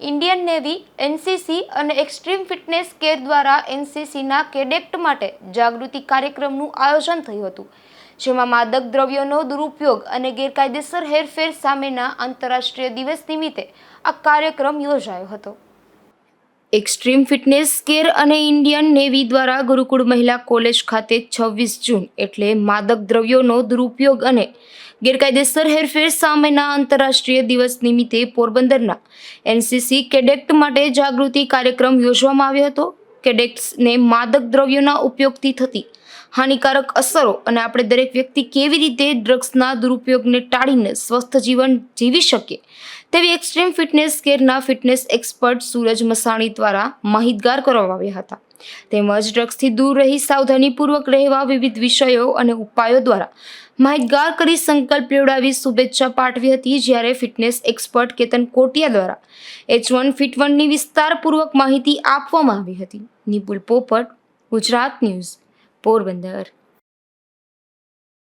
Indian navy, NCC અને extreme fitness care દ્વારા એનસીસીના કેડેક્ટ માટે જાગૃતિ કાર્યક્રમનું આયોજન થયું હતું, જેમાં માદક દ્રવ્યોનો દુરુપયોગ અને ગેરકાયદેસર હેરફેર સામેના આંતરરાષ્ટ્રીય દિવસ નિમિત્તે આ કાર્યક્રમ યોજાયો હતો. એક્સ્ટ્રીમ ફિટનેસ કેર અને ઇન્ડિયન નેવી દ્વારા ગુરુકુળ મહિલા કોલેજ ખાતે છવ્વીસ જૂન એટલે માદક દ્રવ્યોનો દુરુપયોગ અને ગેરકાયદેસર હેરફેર સામેના આંતરરાષ્ટ્રીય દિવસ નિમિત્તે પોરબંદરના એનસીસી કેડેટ માટે જાગૃતિ કાર્યક્રમ યોજવામાં આવ્યો હતો. કેડેટ્સને માદક દ્રવ્યોના ઉપયોગથી થતી હાનિકારક અસરો અને આપણે દરેક વ્યક્તિ કેવી રીતે ડ્રગ્સના દુરુપયોગને ટાળીને સ્વસ્થ જીવન જીવી શકીએ તેવી એક્સ્ટ્રીમ ફિટનેસ કેરના ફિટનેસ એક્સપર્ટ સૂરજ મસાણી દ્વારા માહિતગાર કરવામાં આવ્યા હતા. તેમજ ડ્રગ્સથી દૂર રહી સાવધાનીપૂર્વક રહેવા વિવિધ વિષયો અને ઉપાયો દ્વારા માહિતગાર કરી સંકલ્પ લેવડાવી શુભેચ્છા પાઠવી હતી, જ્યારે ફિટનેસ એક્સપર્ટ કેતન કોટિયા દ્વારા એચ વન ફિટ વનની વિસ્તારપૂર્વક માહિતી આપવામાં આવી હતી. નિપુલ પોપટ, ગુજરાત ન્યૂઝ, પોરબંદર.